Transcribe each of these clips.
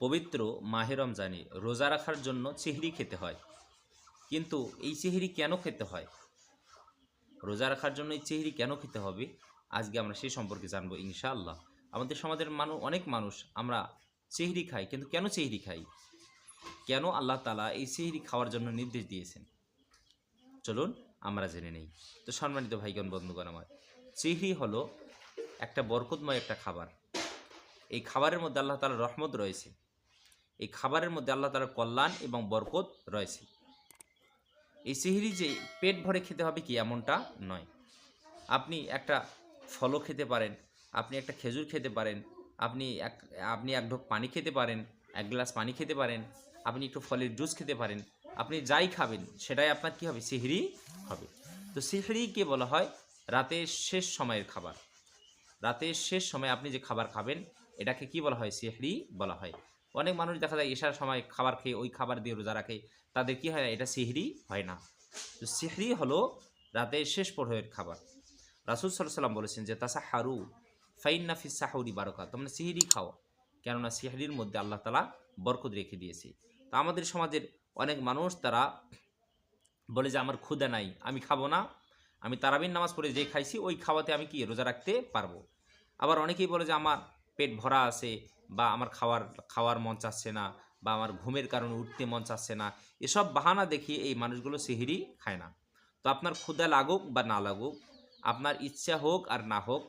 পবিত্র মাহে রমজানে রোজা রাখার জন্য চেহরি খেতে হয়। কিন্তু এই চেহরি কেন খেতে হয়? রোজা রাখার জন্য এই চেহরি কেন খেতে হবে? আজকে আমরা সেই সম্পর্কে জানব ইনশাআল্লাহ। আমাদের সমাজের মানুষ অনেক মানুষ আমরা চেহরি খাই, কিন্তু কেন চেহরি খাই? কেন আল্লাহ তালা এই চেহরি খাওয়ার জন্য নির্দেশ দিয়েছেন? চলুন আমরা জেনে নেই। তো সম্মানিত ভাইগণ, বন্ধুগণ আমার, চেহরি হলো একটা বরকতময় একটা খাবার। এই খাবারের মধ্যে আল্লাহ তালার রহমত রয়েছে। এই খাবারের মধ্যে আল্লাহ তালার কল্যাণ এবং বরকত রয়েছে। এই সিহিরি যে পেট ভরে খেতে হবে কি এমনটা নয়। আপনি একটা ফলও খেতে পারেন, আপনি একটা খেজুর খেতে পারেন, আপনি এক আপনি এক ঢোক পানি খেতে পারেন, এক গ্লাস পানি খেতে পারেন, আপনি একটু ফলের জুস খেতে পারেন, আপনি যাই খাবেন, সেটাই আপনার কি হবে? সিহরি হবে। তো সিহরিকে বলা হয় রাতের শেষ সময়ের খাবার। রাতের শেষ সময় আপনি যে খাবার খাবেন, এটাকে কি বলা হয়? সিহরি বলা হয়। অনেক মানুষ দেখা যায় এশার সময় খাবার খেয়ে ওই খাবার দিয়ে রোজা রাখে। তাদের কি হয় এটা সিহরি হয় না। তো সিহরি হলো রাতের শেষ প্রহরের খাবার। রাসুল সাল্লাম বলেছেন যে তাসা হারু ফাইন নাফিস সাহুরি বারকা তোমরা সিহরি খাও, কেননা সিহরির মধ্যে আল্লাহ তালা বরকত রেখে দিয়েছে। তা আমাদের সমাজের অনেক মানুষ তারা বলে যে, আমার ক্ষুদা নাই, আমি খাব না। আমি তারাবিন নামাজ পড়ে যে খাইছি, ওই খাওয়াতে আমি কি রোজা রাখতে পারব? আবার অনেকেই বলে যে, আমার পেট ভরা আছে বা আমার খাওয়ার খাওয়ার মন চাচ্ছে না বা আমার ঘুমের কারণে উঠতে মন চাচ্ছে না, এসব বাহানা দেখিয়ে এই মানুষগুলো সিহিরি খায় না। তো আপনার ক্ষুদা লাগুক বা না লাগুক, আপনার ইচ্ছা হোক আর না হোক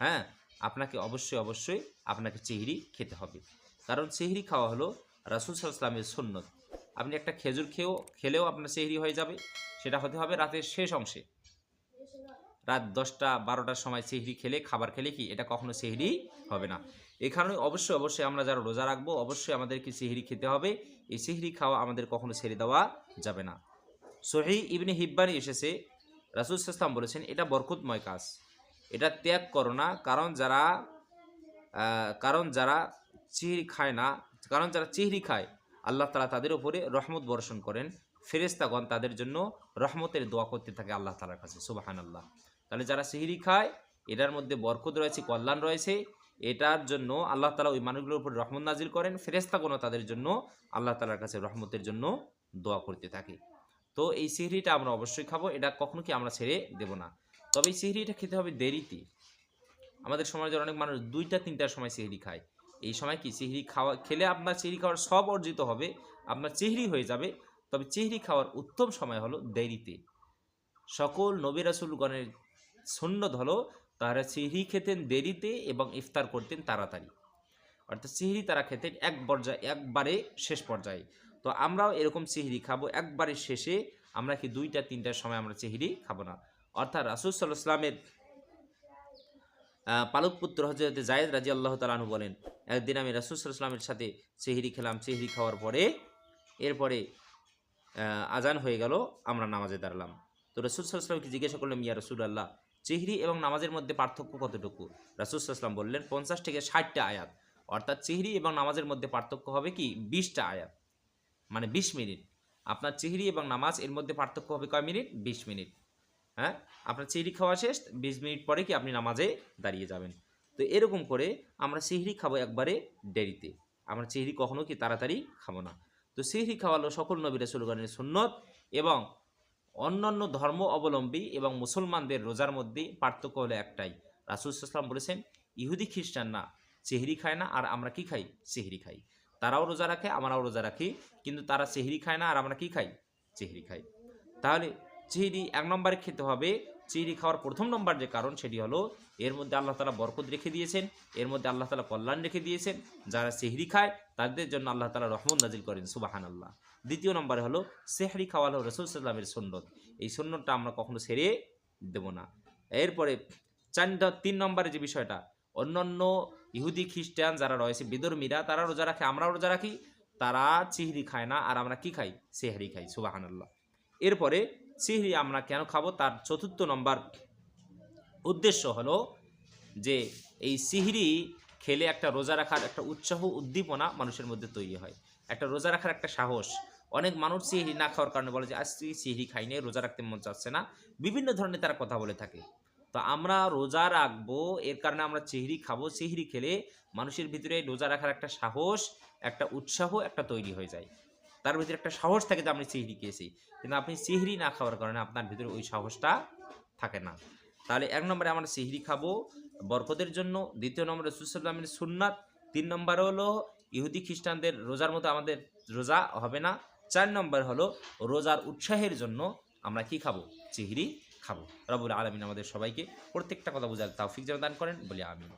হ্যাঁ আপনাকে অবশ্যই অবশ্যই আপনাকে চিহরি খেতে হবে। কারণ চিহরি খাওয়া হলো রাসুল সাল্লামের সুন্নত। আপনি একটা খেজুর খেয়েও, খেলেও আপনার সেহরি হয়ে যাবে, সেটা হতে হবে রাতের শেষ অংশে। রাত দশটা, বারোটার সময় সেহরি খেলে, খাবার খেলে কি? এটা কখনো সেহরি হবে না। কারণে অবশ্যই অবশ্যই আমরা যারা রোজা রাখব, অবশ্যই আমাদেরকে সেহরি খেতে হবে। এই সেহরি খাওয়া আমাদের কখনো ছেড়ে দেওয়া যাবে না। সহি ইবনে হিব্বানি এসেছে। রাসুল ইসলাম বলেছেন, এটা বরকতময় কাজ। এটা ত্যাগ করো না, কারণ যারা কারণ যারা চিহরি খায় না, কারণ যারা চিহরি খায়, আল্লাহ তালা তাদের উপরে রহমত বর্ষণ করেন। ফেরেস্তাগণ তাদের জন্য রহমতের দোয়া করতে থাকে আল্লাহ তালার কাছে সুবাহান আল্লাহ তাহলে যারা সিহিরি খায়, এটার মধ্যে বরকত রয়েছে, কল্যাণ রয়েছে, এটার জন্য আল্লাহ তালা ওই মানুষগুলোর উপর রহমত নাজিল করেন। ফেরেস্তাগণও তাদের জন্য আল্লাহ তালার কাছে রহমতের জন্য দোয়া করতে থাকে। তো এই সিহরিটা আমরা অবশ্যই খাব, এটা কখনো কি আমরা ছেড়ে দেব না। তবে এই সিহরিটা খেতে হবে দেরিতে। আমাদের সমাজের অনেক মানুষ দুইটা তিনটার সময় সিহরি খায়। এই সময় কি চিহরি খাওয়া, খেলে আপনার চিহরি খাওয়ার সব অর্জিত হবে, আপনার চিহরি হয়ে যাবে। তবে চিহরি খাওয়ার উত্তম সময় হলো দেরিতে। সকল নবী রাসুলগণের সুন্নত হলো তারা চিহরি খেতেন দেরিতে এবং ইফতার করতেন তাড়াতাড়ি। অর্থাৎ চিহরি তারা খেতেন এক পর্যায়ে, একবারে শেষ পর্যায়ে। তো আমরাও এরকম চিহরি খাব, একবারে শেষে আমরা কি দুইটা, তিনটার সময় আমরা চিহরি খাব না। অর্থাৎ রাসুল সাল্লাহ ইসলামের পালক পুত্র হজরত জায়েদ রাজি আল্লাহ তালানু বলেন, একদিন আমি রাসুল সাল্লামের সাথে চেহরি খেলাম চেহরি খাওয়ার পরে, এরপরে আজান হয়ে গেল, আমরা নামাজে দাঁড়ালাম। তো রসুল সাল্লামকে জিজ্ঞাসা করলাম ইয়া রসুল আল্লাহ চেহরি এবং নামাজের মধ্যে পার্থক্য কতটুকু? রাসুল সাল্লাম বললেন, পঞ্চাশ থেকে ষাটটা আয়াত। অর্থাৎ চেহরি এবং নামাজের মধ্যে পার্থক্য হবে কি? বিশটা আয়াত। মানে বিশ মিনিট। আপনার চেহরি এবং নামাজ এর মধ্যে পার্থক্য হবে কয় মিনিট? বিশ মিনিট। হ্যাঁ? আপনার চিহরি খাওয়া শেষ, বিশ মিনিট পরে কি আপনি নামাজে দাঁড়িয়ে যাবেন? তো এরকম করে আমরা সিহরি খাব একবারে দেরিতে। আমরা চিহরি কখনো কি তাড়াতাড়ি খাব না। তো সিহরি খাওয়ালো সকল নবী রাসুলগণের সুন্নত এবং অন্যান্য ধর্ম অবলম্বী এবং মুসলমানদের রোজার মধ্যে পার্থক্য হলো একটাই। রাসুল ইসলাম বলেছেন, ইহুদি খ্রিস্টান না চেহরি খায় না, আর আমরা কি খাই? চেহরি খাই। তারাও রোজা রাখে, আমরাও রোজা রাখি, কিন্তু তারা চেহরি খায় না, আর আমরা কি খাই? চেহরি খাই। তাহলে চেহরি এক নম্বরে খেতে হবে চিহরি খাওয়ার প্রথম নম্বর যে কারণ সেটি হলো, এর মধ্যে আল্লাহ তালা বরকত রেখে দিয়েছেন, এর মধ্যে আল্লাহ তালা কল্যাণ রেখে দিয়েছেন, যারা সেহরি খায় তাদের জন্য আল্লাহ তালা রহমত নাজিল করেন সুবাহান আল্লাহ দ্বিতীয় নম্বরে হলো, সেহরি খাওয়া হলো রসুল সাল্লামের সুন্নত। এই সুন্নতটা আমরা কখনো সেরে দেব না। এরপরে চার তিন নম্বরে যে বিষয়টা, অন্যান্য ইহুদি, খ্রিস্টান যারা রয়েছে বিদর্মীরা তারা রোজা রাখে, আমরাও রোজা রাখি, তারা চিহরি খায় না, আর আমরা কি খাই? সেহারি খাই সুবাহান আল্লাহ এরপরে সিহরি আমরা কেন খাব? তার চতুর্থ নম্বর উদ্দেশ্য হলো যে এই সিহরি খেলে একটা রোজা রাখার একটা উৎসাহ, উদ্দীপনা মানুষের মধ্যে তৈরি হয়। একটা রোজা রাখার একটা সাহস। অনেক মানুষ সিহরি না খাওয়ার কারণে বলে যে, আজ সিহরি খাইনি রোজা রাখতে মন চাচ্ছে না। বিভিন্ন ধরনের তারা কথা বলে থাকে। তো আমরা রোজা রাখব, এর কারণে আমরা চেহরি খাব। চেহরি খেলে মানুষের ভিতরে রোজা রাখার একটা সাহস, একটা উৎসাহ, একটা তৈরি হয়ে যায়। তার ভিতরে একটা সাহস থাকে যে আমি চেহরি খেয়েছি। কিন্তু আপনি চেহরি না খাওয়ার কারণে আপনার ভিতরে ওই সাহসটা থাকে না। তাহলে এক নম্বরে আমরা চেহরি খাব বরকতের জন্য। দ্বিতীয় নম্বরে সুসালামের সুন্নাত। তিন নম্বর হলো ইহুদি খ্রিস্টানদের রোজার মতো আমাদের রোজা হবে না। চার নম্বর হলো রোজার উৎসাহের জন্য আমরা কি খাব? চিহরি খাব। রবুল আলমিন আমাদের সবাইকে প্রত্যেকটা কথা বোঝার তাওফিক যেন দান করেন। বলে আমিন।